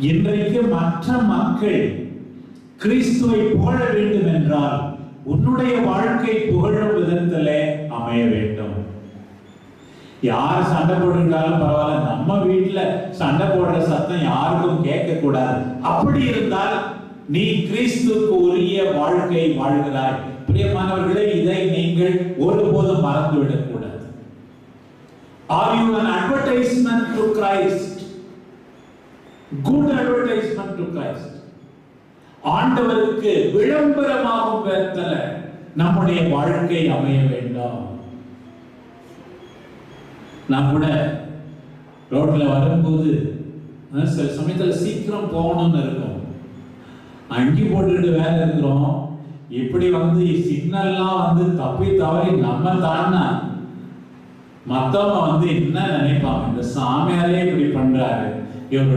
இன்றைக்கு மற்ற மக்கள் கிறிஸ்துவை புகழ வேண்டும் என்றால் உன்னுடைய வாழ்க்கை புகழும் விதத்திலே அமைய வேண்டும். யார் சண்டை போட்டுக்கிட்டாலும் பரவாயில்ல நம்ம வீட்டுல சண்டை போடுற சத்தம் யாருக்கும் கேட்க கூடாது அப்படி இருந்தால் நீ கிறிஸ்துக்கு உரிய வாழ்க்கை வாழ்கிறாய். பிரியமானவர்களே இதை நீங்கள் ஒருபோதும் மறந்துவிடக் கூடாது are you an advertisement to Christ good advertisement to Christ ஆண்டவருக்கு விளம்பரமாகும் விதத்துல நம்முடைய வாழ்க்கை அமைய வேண்டும். நான் கூட ரோட்ல வரும்போது சில சமயத்துல சீக்கிரம் போகணும்னு இருக்கும். அங்கி போட்டுக்கிட்டு வேற இருக்கிறோம். இப்படி வந்து சிக்னல்லாம் வந்து தப்பி தவறி நம்ம தானா? மத்தவங்க வந்து என்ன நினைப்பாங்க? இந்த சாமியாரே இப்படி பண்றாரு. இவங்க